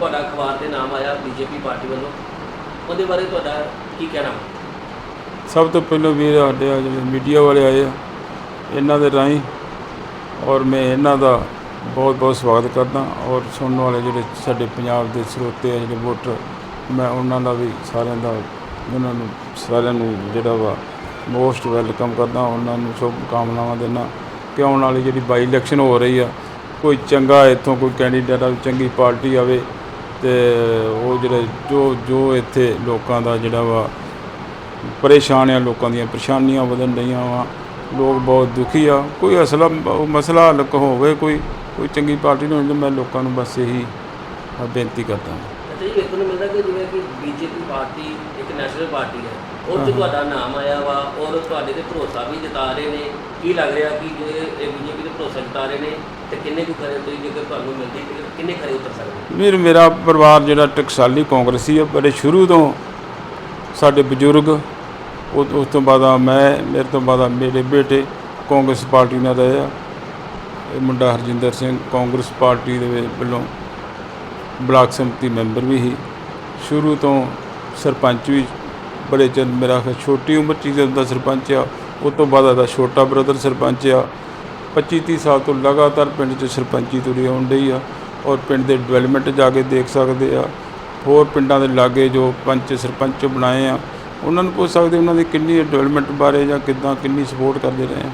ਤੁਹਾਡਾ ਅਖਬਾਰ ਦੇ ਨਾਮ ਆਇਆ ਬੀਜੇਪੀ ਪਾਰਟੀ ਵੱਲੋਂ। ਉਹਦੇ ਬਾਰੇ ਤੁਹਾਡਾ ਕੀ ਕਹਿਣਾ? ਸਭ ਤੋਂ ਪਹਿਲਾਂ ਵੀਰ ਸਾਡੇ ਆ ਜਿਹੜੇ ਮੀਡੀਆ ਵਾਲੇ ਆਏ ਆ, ਇਹਨਾਂ ਦੇ ਰਾਹੀਂ ਔਰ ਮੈਂ ਇਹਨਾਂ ਦਾ ਬਹੁਤ ਬਹੁਤ ਸਵਾਗਤ ਕਰਦਾ ਔਰ ਸੁਣਨ ਵਾਲੇ ਜਿਹੜੇ ਸਾਡੇ ਪੰਜਾਬ ਦੇ ਸਰੋਤੇ ਆ, ਜਿਹੜੇ ਵੋਟਰ, ਮੈਂ ਉਹਨਾਂ ਦਾ ਵੀ ਸਾਰਿਆਂ ਦਾ, ਉਹਨਾਂ ਨੂੰ ਸਾਰਿਆਂ ਨੂੰ ਜਿਹੜਾ ਵਾ ਮੋਸਟ ਵੈਲਕਮ ਕਰਦਾ, ਉਹਨਾਂ ਨੂੰ ਸ਼ੁਭ ਕਾਮਨਾਵਾਂ ਦਿੰਦਾ ਕਿ ਆਉਣ ਵਾਲੀ ਜਿਹੜੀ ਬਾਈ ਇਲੈਕਸ਼ਨ ਹੋ ਰਹੀ ਆ, ਕੋਈ ਚੰਗਾ ਇੱਥੋਂ ਕੋਈ ਕੈਂਡੀਡੇਟ ਆ, ਚੰਗੀ ਪਾਰਟੀ ਆਵੇ ਤੇ ਉਹ ਜਿਹੜੇ ਜੋ ਜੋ ਇੱਥੇ ਲੋਕਾਂ ਦਾ ਜਿਹੜਾ ਵਾ, ਪਰੇਸ਼ਾਨ ਆ ਲੋਕਾਂ ਦੀਆਂ ਪਰੇਸ਼ਾਨੀਆਂ ਵਧਣ ਰਹੀਆਂ ਵਾ, ਲੋਕ ਬਹੁਤ ਦੁਖੀ ਆ। ਕੋਈ ਅਸਲਾ ਮਸਲਾ ਹੱਲ ਹੋਵੇ ਕੋਈ ਕੋਈ ਚੰਗੀ ਪਾਰਟੀ ਨੂੰ ਹੋਵੇ, ਮੈਂ ਲੋਕਾਂ ਨੂੰ ਬਸ ਇਹੀ ਬੇਨਤੀ ਕਰਦਾ ਅੱਛਾ ਜੀ ਵੇਖਣ ਨੂੰ ਮਿਲਦਾ ਕਿ ਜਿਵੇਂ ਕਿ ਬੀਜੇਪੀ ਪਾਰਟੀ, ਇੱਕ ਨੈਸ਼ਨਲ ਪਾਰਟੀ ਹੈ। ਉਹ 'ਚ ਤੁਹਾਡਾ ਨਾਮ ਆਇਆ ਵਾ, ਔਰ ਤੁਹਾਡੇ ਤੇ ਭਰੋਸਾ ਵੀ ਜਤਾ ਰਹੇ ਨੇ, ਕੀ ਲੱਗ ਰਿਹਾ ਕਿ ਜੇ ਇਹ ਬੀਜੇਪੀ ਤੇ ਭਰੋਸਾ ਜਤਾ ਰਹੇ ਨੇ, ਤੇ ਕਿੰਨੇ ਕੁ ਖਰੇ ਤੁਸੀਂ ਜੇਕਰ ਤੁਹਾਨੂੰ ਮਿਲਦੀ ਟਿਕਟ ਕਿੰਨੇ ਖਰੇ ਉਤਰ ਸਕਦੇ ਵੀਰ, ਮੇਰਾ ਪਰਿਵਾਰ ਜਿਹੜਾ ਟਕਸਾਲੀ ਕਾਂਗਰਸੀ ਆ, ਬੜੇ ਸ਼ੁਰੂ ਤੋਂ ਸਾਡੇ ਬਜ਼ੁਰਗ, ਉਹ ਉਸ ਤੋਂ ਬਾਅਦ ਆ ਮੈਂ, ਮੇਰੇ ਤੋਂ ਬਾਅਦ ਆ ਮੇਰੇ ਬੇਟੇ ਕਾਂਗਰਸ ਪਾਰਟੀ ਨਾਲ ਰਹੇ ਆ। ਇਹ ਮੁੰਡਾ ਹਰਜਿੰਦਰ ਸਿੰਘ ਕਾਂਗਰਸ ਪਾਰਟੀ ਦੇ ਵਿੱਚ ਵੱਲੋਂ ਬਲਾਕ ਸੰਮਤੀ ਮੈਂਬਰ ਵੀ ਸੀ। ਸ਼ੁਰੂ ਤੋਂ ਸਰਪੰਚ ਵੀ ਬੜੇ ਚਿਰ ਮੇਰਾ ਛੋਟੀ ਉਮਰ 'ਚ ਹੀ ਜਦੋਂ ਸਰਪੰਚ ਆ ਉਸ ਤੋਂ ਬਾਅਦ ਇਹਦਾ ਛੋਟਾ ਬ੍ਰਦਰ ਸਰਪੰਚ ਆ। 25 30 ਸਾਲ ਤੋਂ ਲਗਾਤਾਰ ਪਿੰਡ 'ਚ ਸਰਪੰਚੀ ਤੁਰੀ ਆਉਣ ਡਈ ਆ ਔਰ ਪਿੰਡ ਦੇ ਡਿਵੈਲਪਮੈਂਟ ਜਾ ਕੇ ਦੇਖ ਸਕਦੇ ਆ। ਹੋਰ ਪਿੰਡਾਂ ਦੇ ਲਾਗੇ ਜੋ ਪੰਚ ਸਰਪੰਚ ਬਣਾਏ ਆ ਉਹਨਾਂ ਨੂੰ ਪੁੱਛ ਸਕਦੇ ਉਹਨਾਂ ਦੀ ਕਿੰਨੀ ਡਿਵੈਲਪਮੈਂਟ ਬਾਰੇ ਜਾਂ ਕਿੱਦਾਂ ਕਿੰਨੀ ਸਪੋਰਟ ਕਰਦੇ ਰਹੇ ਆ।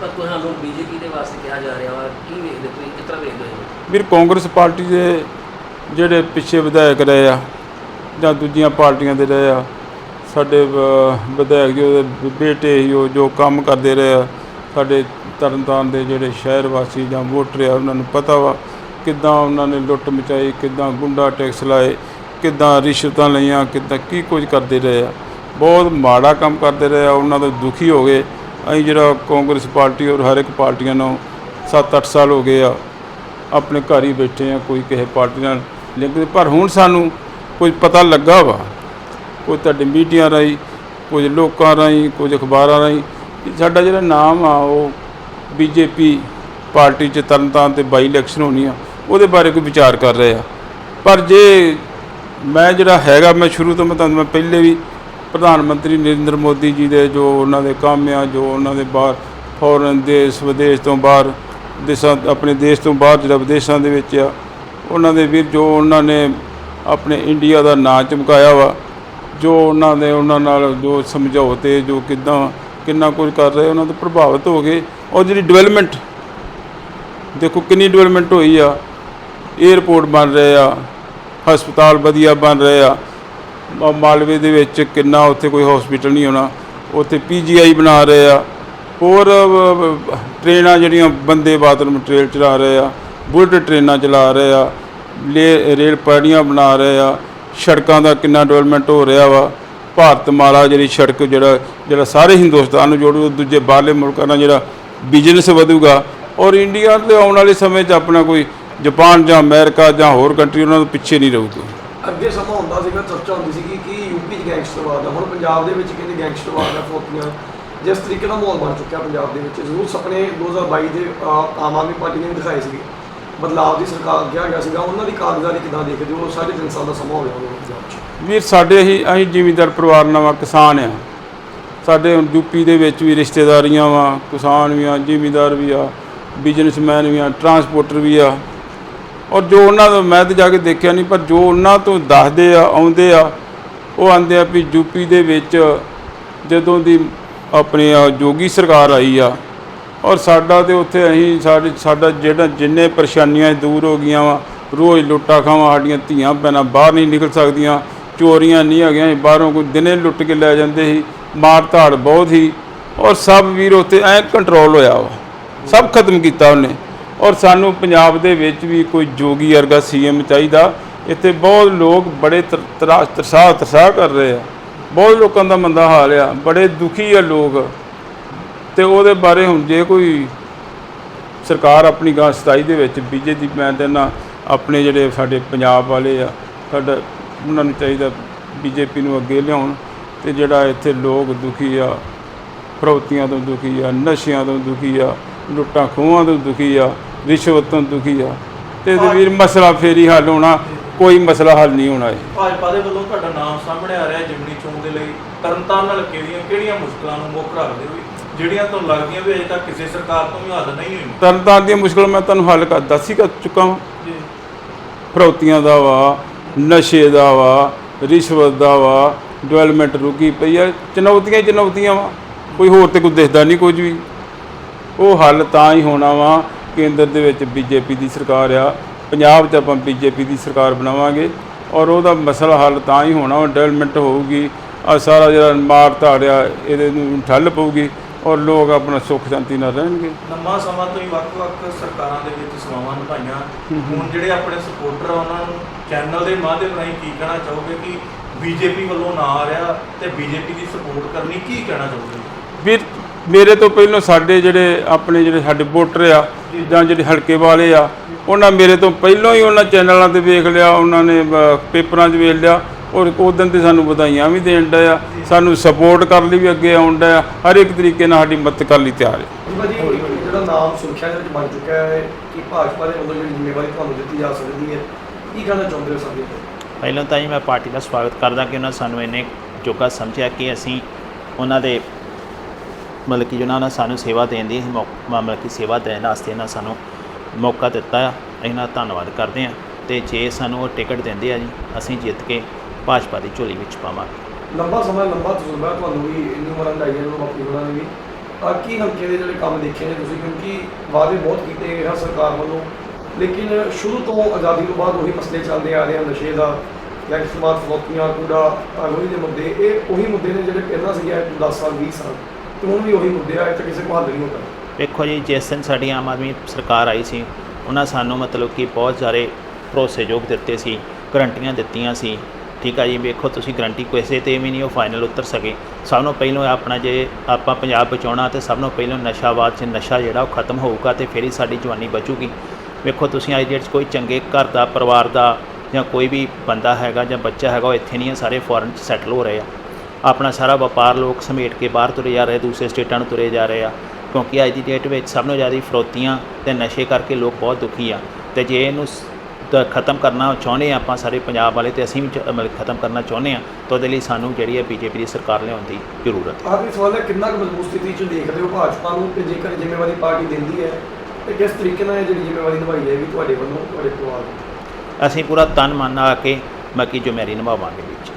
ਪਰ ਤੁਹਾਨੂੰ ਬੀਜੇਪੀ ਦੇ ਵਾਸਤੇ ਕਿਹਾ ਜਾ ਰਿਹਾ ਵਾ ਕੀ ਵੇਖਦੇ ਤੁਸੀਂ ਕਿਸ ਤਰ੍ਹਾਂ ਵੇਖਦੇ ਹੋ? ਵੀਰ ਕਾਂਗਰਸ ਪਾਰਟੀ ਦੇ ਜਿਹੜੇ ਪਿੱਛੇ ਵਿਧਾਇਕ ਰਹੇ ਆ ਜਾਂ ਦੂਜੀਆਂ ਪਾਰਟੀਆਂ ਦੇ ਰਹੇ ਆ ਸਾਡੇ ਅ, ਵਿਧਾਇਕ ਜੀ ਉਹਦੇ ਬੇਟੇ ਹੀ ਉਹ ਜੋ ਕੰਮ ਕਰਦੇ ਰਹੇ ਆ ਸਾਡੇ ਤਰਨਤਾਰਨ ਦੇ ਜਿਹੜੇ ਸ਼ਹਿਰ ਵਾਸੀ ਜਾਂ ਵੋਟਰ ਆ ਉਹਨਾਂ ਨੂੰ ਪਤਾ ਵਾ ਕਿੱਦਾਂ ਉਹਨਾਂ ਨੇ ਲੁੱਟ ਮਚਾਈ ਕਿੱਦਾਂ ਗੁੰਡਾ ਟੈਕਸ ਲਾਏ ਕਿੱਦਾਂ ਰਿਸ਼ਵਤਾਂ ਲਈਆਂ ਕਿੱਦਾਂ ਕੀ ਕੁਝ ਕਰਦੇ ਰਹੇ ਆ। ਬਹੁਤ ਮਾੜਾ ਕੰਮ ਕਰਦੇ ਰਹੇ ਆ ਉਹਨਾਂ ਤੋਂ ਦੁਖੀ ਹੋ ਗਏ। ਅਸੀਂ ਜਿਹੜਾ ਕਾਂਗਰਸ ਪਾਰਟੀ ਔਰ ਹਰ ਇੱਕ ਪਾਰਟੀਆਂ ਨੂੰ 7-8 ਸਾਲ ਹੋ ਗਏ ਆ ਆਪਣੇ ਘਰ ਹੀ ਬੈਠੇ ਆ ਕੋਈ ਕਿਸੇ ਪਾਰਟੀ ਨਾਲ ਲਿੰਕ ਪਰ ਹੁਣ ਸਾਨੂੰ ਕੁਝ ਪਤਾ ਲੱਗਾ ਵਾ ਕੁਝ ਤੁਹਾਡੇ ਮੀਡੀਆ ਰਾਹੀਂ, ਕੁਝ ਲੋਕਾਂ ਰਾਹੀਂ, ਕੁਝ ਅਖਬਾਰਾਂ ਰਾਹੀਂ ਸਾਡਾ ਜਿਹੜਾ ਨਾਮ ਆ, ਉਹ ਬੀਜੇਪੀ ਪਾਰਟੀ ਚ ਤਰਨਤਾਰਨ ਤੇ ਬਾਈ ਇਲੈਕਸ਼ਨ ਹੋਣੀ ਆ, ਉਹਦੇ ਬਾਰੇ ਕੋਈ ਵਿਚਾਰ ਕਰ ਰਹੇ ਆ। ਪਰ ਜੇ ਮੈਂ ਜਿਹੜਾ ਹੈਗਾ, ਮੈਂ ਸ਼ੁਰੂ ਤੋਂ ਮੈਂ ਤੁਹਾਨੂੰ, ਮੈਂ ਪਹਿਲੇ ਵੀ ਪ੍ਰਧਾਨ ਮੰਤਰੀ ਨਰਿੰਦਰ ਮੋਦੀ ਜੀ ਦੇ, ਜੋ ਉਹਨਾਂ ਦੇ ਕੰਮ ਆ, ਜੋ ਉਹਨਾਂ ਦੇ ਬਾਹਰ ਫੋਰਨ ਦੇਸ਼, ਵਿਦੇਸ਼ ਤੋਂ ਬਾਹਰ, ਦੇਸ਼ਾਂ, ਆਪਣੇ ਦੇਸ਼ ਤੋਂ ਬਾਹਰ ਜਿਹੜਾ ਵਿਦੇਸ਼ਾਂ ਦੇ ਵਿੱਚ ਆ, ਉਹਨਾਂ ਦੇ ਵੀਰ ਜੋ ਉਹਨਾਂ ਨੇ ਆਪਣੇ ਇੰਡੀਆ ਦਾ ਨਾਂ ਚਮਕਾਇਆ ਵਾ ਜੋ ਉਹਨਾਂ ਦੇ, ਉਹਨਾਂ ਨਾਲ ਜੋ ਸਮਝੌਤੇ, ਜੋ ਕਿਦਾਂ, ਕਿੰਨਾ ਕੁਝ ਕਰ ਰਹੇ, ਉਹਨਾਂ ਤੋਂ ਪ੍ਰਭਾਵਿਤ ਹੋ ਗਏ। ਔਰ ਜਿਹੜੀ ਡਿਵੈਲਪਮੈਂਟ ਦੇਖੋ ਕਿੰਨੀ ਡਿਵੈਲਪਮੈਂਟ ਹੋਈ ਆ। 에ਅਰਪੋਰਟ ਬਣ ਰਹੇ ਆ, ਹਸਪਤਾਲ ਵਧੀਆ ਬਣ ਰਹੇ ਆ। ਮਾਲਵੇ ਦੇ ਵਿੱਚ ਕਿੰਨਾ ਉੱਥੇ ਕੋਈ ਹਸਪੀਟਲ ਨਹੀਂ ਹੋਣਾ। ਉੱਥੇ ਪੀਜੀਆਈ ਬਣਾ ਰਹੇ ਆ। ਹੋਰ, ਵ- ਟ੍ਰੇਨਾਂ ਜਿਹੜੀਆਂ ਬੰਦੇ ਬਾਥਰੂਮ ਟ੍ਰੇਲ ਚਲਾ ਰਹੇ ਆ, ਬੁਲਟ ਟ੍ਰੇਨਾਂ ਚਲਾ ਰਹੇ ਆ, ਲੇ- ਰੇਲ ਪਟੜੀਆਂ ਬਣਾ ਰਹੇ ਆ। ਸੜਕਾਂ ਦਾ ਕਿੰਨਾ ਡਿਵੈਲਪਮੈਂਟ ਹੋ ਰਿਹਾ ਵਾ। ਭਾਰਤ ਮਾਲਾ ਜਿਹੜੀ ਸੜਕ ਜਿਹੜਾ ਜਿਹੜਾ ਸਾਰੇ ਹਿੰਦੁਸਤਾਨ ਨੂੰ ਜੋੜੂ, ਦੂਜੇ ਬਾਹਰਲੇ ਮੁਲਕਾਂ ਨਾਲ ਜਿਹੜਾ ਬਿਜ਼ਨਸ ਵਧੂਗਾ। ਔਰ ਇੰਡੀਆ ਦੇ ਆਉਣ ਵਾਲੇ ਸਮੇਂ 'ਚ ਆਪਣਾ ਕੋਈ ਜਾਪਾਨ ਜਾਂ ਅਮਰੀਕਾ ਜਾਂ ਹੋਰ ਕੰਟਰੀ ਉਹਨਾਂ ਤੋਂ ਪਿੱਛੇ ਨਹੀਂ ਰਹੂਗਾ। ਅੱਗੇ ਸਮਾਂ ਹੁੰਦਾ ਸੀਗਾ, ਚਰਚਾ ਹੁੰਦੀ ਸੀਗੀ ਕਿ ਯੂਪੀ 'ਚ ਗੈਂਗਸਟਰਵਾਦ ਆ। ਹੁਣ ਪੰਜਾਬ ਦੇ ਵਿੱਚ ਕਹਿੰਦੇ ਗੈਂਗਸਟਰਵਾਦ ਆ ਫੋਟੀਆਂ ਜਿਸ ਤਰੀਕੇ ਦਾ ਮਾਹੌਲ ਬਣ ਚੁੱਕਿਆ ਪੰਜਾਬ ਦੇ ਵਿੱਚ ਜ਼ਰੂਰ ਸੁਪਨੇ 2022 ਦੇ ਆਮ ਆਦਮੀ ਪਾਰਟੀ ਨੇ ਦਿਖਾਏ ਸੀਗੇ। ਬਦਲਾਅ ਦੀ ਸਰਕਾਰ ਕਿਹਾ ਗਿਆ ਸੀਗਾ, ਉਹਨਾਂ ਦੀ ਕਾਰਗੁਜ਼ਾਰੀ ਕਿਦਾਂ ਦੇਖਦੇ ਹੋ? ਸਾਢੇ ਤਿੰਨ ਸਾਲ ਦਾ ਸਮਾਂ ਹੋ ਗਿਆ ਉਹਨਾਂ ਨੂੰ ਵੀਰ ਸਾਡੇ ਹੀ ਅਸੀਂ ਜ਼ਿਮੀਂਦਾਰ ਪਰਿਵਾਰ ਨਾਲ ਵਾ ਕਿਸਾਨ ਆ। ਸਾਡੇ ਹੁਣ ਯੂਪੀ ਦੇ ਵਿੱਚ ਵੀ ਰਿਸ਼ਤੇਦਾਰੀਆਂ ਵਾ, ਕਿਸਾਨ ਵੀ ਆ, ਜ਼ਿਮੀਂਦਾਰ ਵੀ ਆ ਬਿਜ਼ਨਸਮੈਨ ਵੀ ਆ ਟਰਾਂਸਪੋਰਟਰ ਵੀ ਆ। ਔਰ ਜੋ ਉਹਨਾਂ ਦਾ, ਮੈਂ ਤਾਂ ਜਾ ਕੇ ਦੇਖਿਆ ਨਹੀਂ, ਪਰ ਜੋ ਉਹਨਾਂ ਤੋਂ ਦੱਸਦੇ ਆ, ਆਉਂਦੇ ਆ, ਉਹ ਆਂਦੇ ਆ ਵੀ ਯੂਪੀ ਦੇ ਵਿੱਚ ਜਦੋਂ ਦੀ ਆਪਣੀ ਆ ਜੋਗੀ ਸਰਕਾਰ ਆਈ ਆ ਔਰ ਸਾਡਾ ਤੇ ਉੱਥੇ ਅਸੀਂ ਸਾਡੇ ਸਾਡਾ ਜਿਹੜਾ ਜਿੰਨੇ ਪਰੇਸ਼ਾਨੀਆਂ ਦੂਰ ਹੋ ਗਈਆਂ ਵਾ ਰੋਜ਼ ਲੁੱਟਾ ਖਾਵਾਂ ਸਾਡੀਆਂ ਧੀਆਂ ਭੈਣਾਂ ਬਾਹਰ ਨਹੀਂ ਨਿਕਲ ਸਕਦੀਆਂ ਚੋਰੀਆਂ ਨਹੀਂ ਹੈਗੀਆਂ ਸੀ, ਬਾਹਰੋਂ ਕੋਈ ਦਿਨੇ ਲੁੱਟ ਕੇ ਲੈ ਜਾਂਦੇ ਸੀ ਮਾਰ ਧਾੜ ਬਹੁਤ ਹੀ ਔਰ ਸਭ ਵੀਰ ਉੱਥੇ ਐ ਕੰਟਰੋਲ ਹੋਇਆ ਵਾ ਸਭ ਖਤਮ ਕੀਤਾ ਉਹਨੇ ਔਰ ਸਾਨੂੰ ਪੰਜਾਬ ਦੇ ਵਿੱਚ ਵੀ ਕੋਈ ਜੋਗੀ ਵਰਗਾ ਸੀਐਮ ਚਾਹੀਦਾ ਇੱਥੇ ਬਹੁਤ ਲੋਕ ਬੜੇ ਤਰ- ਤਰਾ ਤਰਸਾਹ ਤਰਸਾਹ ਕਰ ਰਹੇ ਆ ਬਹੁਤ ਲੋਕਾਂ ਦਾ ਮੰਦਾ ਹਾਲ ਆ ਬੜੇ ਦੁਖੀ ਆ ਲੋਕ। ਤੇ ਉਹਦੇ ਬਾਰੇ ਹੁਣ ਜੇ ਕੋਈ ਸਰਕਾਰ ਆਪਣੀ ਗਾਂ 27 ਦੇ ਵਿੱਚ ਬੀਜੇਪੀ ਮੈਂ ਕਹਿੰਦਾ ਆਪਣੇ ਜਿਹੜੇ ਸਾਡੇ ਪੰਜਾਬ ਵਾਲੇ ਆ ਸਾਡਾ ਉਹਨਾਂ ਨੂੰ ਚਾਹੀਦਾ ਬੀਜੇਪੀ ਨੂੰ ਅੱਗੇ ਲਿਆਉਣ ਤੇ ਜਿਹੜਾ ਇੱਥੇ ਲੋਕ ਦੁਖੀ ਆ ਫਰੌਤੀਆਂ ਤੋਂ ਦੁਖੀ ਆ ਨਸ਼ਿਆਂ ਤੋਂ ਦੁਖੀ ਆ ਲੁੱਟਾਂ ਖੋਹਾਂ ਤੋਂ ਦੁਖੀ ਆ ਰਿਸ਼ਵਤ ਤੋਂ ਦੁਖੀ ਆ ਤੇ ਵੀਰ ਮਸਲਾ ਫੇਰੀ ਹੱਲ ਹੋਣਾ ਕੋਈ ਮਸਲਾ ਹੱਲ ਨਹੀਂ ਹੋਣਾ ਹੈ ਭਾਜਪਾ ਦੇ ਵੱਲੋਂ ਤੁਹਾਡਾ ਨਾਮ ਸਾਹਮਣੇ ਆ ਰਿਹਾ ਜਿਮਨੀ ਚੋਣ ਦੇ ਲਈ। ਤਰਨਤਾਰਨ ਹਲਕੇ ਦੀਆਂ ਕਿਹੜੀਆਂ ਮੁਸ਼ਕਲਾਂ ਨੂੰ ਮੁੱਖ ਰੱਖਦੇ ਹੋਏ ਜਿਹੜੀਆਂ ਤੁਹਾਨੂੰ ਲੱਗਦੀਆਂ ਵੀ ਅਜੇ ਤੱਕ ਕਿਸੇ ਸਰਕਾਰ ਤੋਂ ਵੀ ਹੱਲ ਨਹੀਂ ਹੋਈ ਤਰਨਤਾਰਨ ਦੀਆਂ ਮੁਸ਼ਕਲ ਮੈਂ ਤੁਹਾਨੂੰ ਹੱਲ ਕਰ ਦੱਸ ਹੀ ਕਰ ਚੁੱਕਾ ਹਾਂ ਜੀ। ਫਰੌਤੀਆਂ ਦਾ ਵਾ ਨਸ਼ੇ ਦਾ ਵਾ ਰਿਸ਼ਵਤ ਦਾ ਵਾ ਡਿਵੈਲਪਮੈਂਟ ਰੁਕੀ ਪਈ ਆ ਚੁਣੌਤੀਆਂ ਹੀ ਚੁਣੌਤੀਆਂ ਵਾ। ਕੋਈ ਹੋਰ ਤੇ ਕੋਈ ਦਿਖਦਾ ਨਹੀਂ ਕੁਝ ਵੀ। ਉਹ ਹੱਲ ਤਾਂ ਹੀ ਹੋਣਾ ਵਾ ਕੇਂਦਰ ਦੇ ਵਿੱਚ ਬੀਜੇਪੀ ਦੀ ਸਰਕਾਰ ਆ ਪੰਜਾਬ 'ਚ ਆਪਾਂ ਬੀਜੇਪੀ ਦੀ ਸਰਕਾਰ ਬਣਾਵਾਂਗੇ। ਔਰ ਉਹਦਾ ਮਸਲਾ ਹੱਲ ਤਾਂ ਹੀ ਹੋਣਾ ਵਾ ਡਿਵੈਲਪਮੈਂਟ ਹੋਊਗੀ ਆ ਸਾਰਾ ਜਿਹੜਾ ਮਾਰ ਧਾੜਿਆ ਇਹਦੇ ਨੂੰ ਠੱਲ ਪਊਗੀ ਔਰ ਲੋਕ ਆਪਣਾ ਸੁੱਖ ਸ਼ਾਂਤੀ ਨਾਲ ਰਹਿਣਗੇ। ਲੰਮਾ ਸਮਾਂ ਤੋਂ ਹੀ ਵੱਖ-ਵੱਖ ਸਰਕਾਰਾਂ ਦੇ ਵਿੱਚ ਸੇਵਾਵਾਂ ਨਿਭਾਈਆਂ। ਹੁਣ ਜਿਹੜੇ ਆਪਣੇ ਸਪੋਰਟਰ ਆ ਉਹਨਾਂ ਨੂੰ ਚੈਨਲ ਦੇ ਮਾਧਿਅਮ ਰਾਹੀਂ ਕੀ ਕਹਿਣਾ ਚਾਹੋਗੇ ਕਿ ਬੀਜੇਪੀ ਵੱਲੋਂ ਨਾ ਆ ਰਿਹਾ ਤੇ ਬੀਜੇਪੀ ਦੀ ਸਪੋਰਟ ਕਰਨੀ ਕੀ ਕਹਿਣਾ ਚਾਹੋਗੇ? ਵੀਰ ਮੇਰੇ ਤੋਂ ਪਹਿਲਾਂ ਸਾਡੇ ਜਿਹੜੇ ਆਪਣੇ ਜਿਹੜੇ ਸਾਡੇ ਵੋਟਰ ਆ ਜਾਂ। ਜਿਹੜੇ ਹਲਕੇ ਵਾਲੇ ਆ ਉਹਨਾਂ ਮੇਰੇ ਤੋਂ ਪਹਿਲਾਂ ਹੀ ਉਹਨਾਂ ਚੈਨਲਾਂ ਤੇ ਵੇਖ ਲਿਆ ਉਹਨਾਂ ਨੇ ਪੇਪਰਾਂ 'ਚ ਵੇਖ ਲਿਆ। ਔਰ ਉਦੋਂ ਤੇ ਸਾਨੂੰ ਵਧਾਈਆਂ ਵੀ ਦੇਣ ਡਏ ਆ। ਸਾਨੂੰ ਸਪੋਰਟ ਕਰਨ ਲਈ ਵੀ ਅੱਗੇ ਆਉਣ ਡਏ ਆ। ਹਰ ਇੱਕ ਤਰੀਕੇ ਨਾਲ ਸਾਡੀ ਮਦਦ ਕਰਨ ਲਈ ਤਿਆਰ ਹੈ ਜੀ ਭਾਜੀ ਜਿਹੜਾ ਨਾਮ ਸੁਰੱਖਿਆ ਦੇ ਵਿੱਚ ਬਣ ਚੁੱਕਾ ਹੈ ਕਿ ਭਾਜਪਾ ਦੇ ਵੱਲੋਂ ਜਿਹੜੀ ਜ਼ਿੰਮੇਵਾਰੀ ਤੁਹਾਨੂੰ ਦਿੱਤੀ ਜਾ ਸਕਦੀ ਹੈ ਕੀ ਕਹਿਣਾ ਚਾਹੁੰਦੇ ਹੋ ਪਹਿਲਾਂ ਤਾਂ ਹੀ ਮੈਂ ਪਾਰਟੀ ਦਾ ਸਵਾਗਤ ਕਰਦਾ ਕਿ ਉਹਨਾਂ ਸਾਨੂੰ ਇੰਨੇ ਜੋਗਾ ਸਮਝਿਆ ਕਿ ਅਸੀਂ ਉਹਨਾਂ ਦੇ ਮਤਲਬ ਕਿ ਜਿਹਨਾਂ ਨੇ ਸਾਨੂੰ ਸੇਵਾ ਦੇਣ ਦੀ ਮਤਲਬ ਕਿ ਸੇਵਾ ਦੇਣ ਵਾਸਤੇ ਇਹਨਾਂ ਸਾਨੂੰ ਮੌਕਾ ਦਿੱਤਾ ਆ। ਇਹਨਾਂ ਦਾ ਧੰਨਵਾਦ ਕਰਦੇ ਆ ਤੇ ਜੇ ਸਾਨੂੰ ਉਹ ਟਿਕਟ ਦਿੰਦੇ ਆ ਜੀ ਅਸੀਂ ਜਿੱਤ ਕੇ ਭਾਜਪਾ ਦੀ ਝੋਲੀ ਵਿੱਚ ਪਾਵਾਂਗੇ। ਲੰਬਾ ਸਮਾਂ ਲੰਬਾ ਤਜਰਬਾ ਹੈ ਤੁਹਾਨੂੰ ਵੀ ਇੰਨੀ ਉਮਰ ਅੰਦਾਜ਼ੇ ਨੂੰ ਬਾਕੀ ਨੇ ਵੀ ਆ ਕੀ ਹਲਕੇ ਦੇ ਜਿਹੜੇ ਕੰਮ ਦੇਖੇ ਨੇ ਤੁਸੀਂ? ਕਿਉਂਕਿ ਵਾਅਦੇ ਬਹੁਤ ਕੀਤੇ ਗਏ ਹਨ ਸਰਕਾਰ ਵੱਲੋਂ। ਲੇਕਿਨ ਸ਼ੁਰੂ ਤੋਂ ਆਜ਼ਾਦੀ ਤੋਂ ਬਾਅਦ ਉਹੀ ਮਸਲੇ ਚੱਲਦੇ ਆ ਰਹੇ ਹਨ ਨਸ਼ੇ ਦਾ ਗੈਂਗਸਟਰ ਫਲੋਤੀਆਂ ਕੂੜਾ ਲੋਹੀ ਦੇ ਮੁੱਦੇ। ਇਹ ਉਹੀ ਮੁੱਦੇ ਨੇ ਜਿਹੜੇ ਪਹਿਲਾਂ ਸੀਗੇ 10 ਸਾਲ 20 ਸਾਲ। ਤੇ ਹੁਣ ਵੀ ਉਹੀ ਮੁੱਦੇ ਆ ਇੱਥੇ ਕਿਸੇ ਕੋਲ ਹੱਲ ਨਹੀਂ ਹੁੰਦਾ। ਵੇਖੋ ਜੀ ਜਿਸ ਦਿਨ ਸਾਡੀ ਆਮ ਆਦਮੀ ਸਰਕਾਰ ਆਈ ਸੀ ਉਹਨਾਂ ਸਾਨੂੰ ਮਤਲਬ ਕਿ ਬਹੁਤ ਸਾਰੇ ਭਰੋਸੇਯੋਗ ਦਿੱਤੇ ਸੀ ਗਰੰਟੀਆਂ ਦਿੱਤੀਆਂ ਸੀ। ਠੀਕ ਆ ਜੀ, ਵੇਖੋ ਤੁਸੀਂ ਗਰੰਟੀ ਕਿਸੇ ਤੇ ਵੀ ਨਹੀਂ ਉਹ ਫਾਈਨਲ ਉਤਰ ਸਕੇ। ਸਭ ਨੂੰ ਪਹਿਲਾਂ ਆਪਣਾ ਜੇ ਆਪਾਂ ਪੰਜਾਬ ਬਚਾਉਣਾ ਤੇ ਸਭ ਨੂੰ ਪਹਿਲਾਂ ਨਸ਼ਾਵਾਦ 'ਚ ਨਸ਼ਾ ਜਿਹੜਾ ਉਹ ਖਤਮ ਹੋਊਗਾ ਤੇ ਫਿਰ ਹੀ ਸਾਡੀ ਜਵਾਨੀ ਬਚੂਗੀ। ਵੇਖੋ ਤੁਸੀਂ ਅੱਜ ਡੇਟ 'ਚ ਕੋਈ ਚੰਗੇ ਘਰ ਦਾ, ਪਰਿਵਾਰ ਦਾ ਜਾਂ ਕੋਈ ਵੀ ਬੰਦਾ ਹੈਗਾ ਜਾਂ ਬੱਚਾ ਹੈਗਾ, ਉਹ ਇੱਥੇ ਨਹੀਂ ਹੈ ਸਾਰੇ ਫੋਰਨ 'ਚ ਸੈਟਲ ਹੋ ਰਹੇ ਆ। ਆਪਣਾ ਸਾਰਾ ਵਪਾਰ ਲੋਕ ਸਮੇਟ ਕੇ ਬਾਹਰ ਤੁਰੇ ਜਾ ਰਹੇ, ਦੂਸਰੇ ਸਟੇਟਾਂ ਨੂੰ ਤੁਰੇ ਜਾ ਰਹੇ ਆ। ਕਿਉਂਕਿ ਅੱਜ ਦੀ ਡੇਟ ਵਿੱਚ ਸਭ ਨੂੰ ਜ਼ਿਆਦਾ ਫਰੋਤੀਆਂ ਤੇ ਨਸ਼ੇ ਕਰਕੇ ਲੋਕ ਬਹੁਤ ਦੁਖੀ ਆ। ਤੇ ਜੇ ਇਹਨੂੰ ਖਤਮ ਕਰਨਾ ਚਾਹੁੰਦੇ ਆ ਆਪਾਂ ਸਾਰੇ ਪੰਜਾਬ ਵਾਲੇ ਤੇ ਅਸੀਂ ਵੀ ਮਤਲਬ ਖਤਮ ਕਰਨਾ ਚਾਹੁੰਦੇ ਆ ਤਾਂ ਉਹਦੇ ਲਈ ਸਾਨੂੰ ਜਿਹੜੀ ਹੈ ਬੀਜੇਪੀ ਦੀ ਸਰਕਾਰ ਲਿਆਉਣ ਦੀ ਜ਼ਰੂਰਤ ਹੈ। ਆਖਰੀ ਸਵਾਲ ਹੈ ਕਿੰਨਾ ਕੁ ਮਜ਼ਬੂਤ ਸਥਿਤੀ 'ਚ ਦੇਖਦੇ ਹੋ ਭਾਜਪਾ ਨੂੰ ਤੇ ਜੇਕਰ ਜ਼ਿੰਮੇਵਾਰੀ ਪਾਰਟੀ ਦਿੰਦੀ ਹੈ ਤੇ ਕਿਸ ਤਰੀਕੇ ਨਾਲ ਇਹ ਜਿਹੜੀ ਜ਼ਿੰਮੇਵਾਰੀ ਨਿਭਾਈ ਜਾਏਗੀ ਤੁਹਾਡੇ ਵੱਲੋਂ ਤੁਹਾਡੇ ਪਰਿਵਾਰ ਅਸੀਂ ਪੂਰਾ ਤਨ ਮਨ ਲਾ ਕੇ ਬਾਕੀ ਜ਼ਿੰਮੇਵਾਰੀ ਨਿਭਾਵਾਂਗੇ ਵਿੱਚ।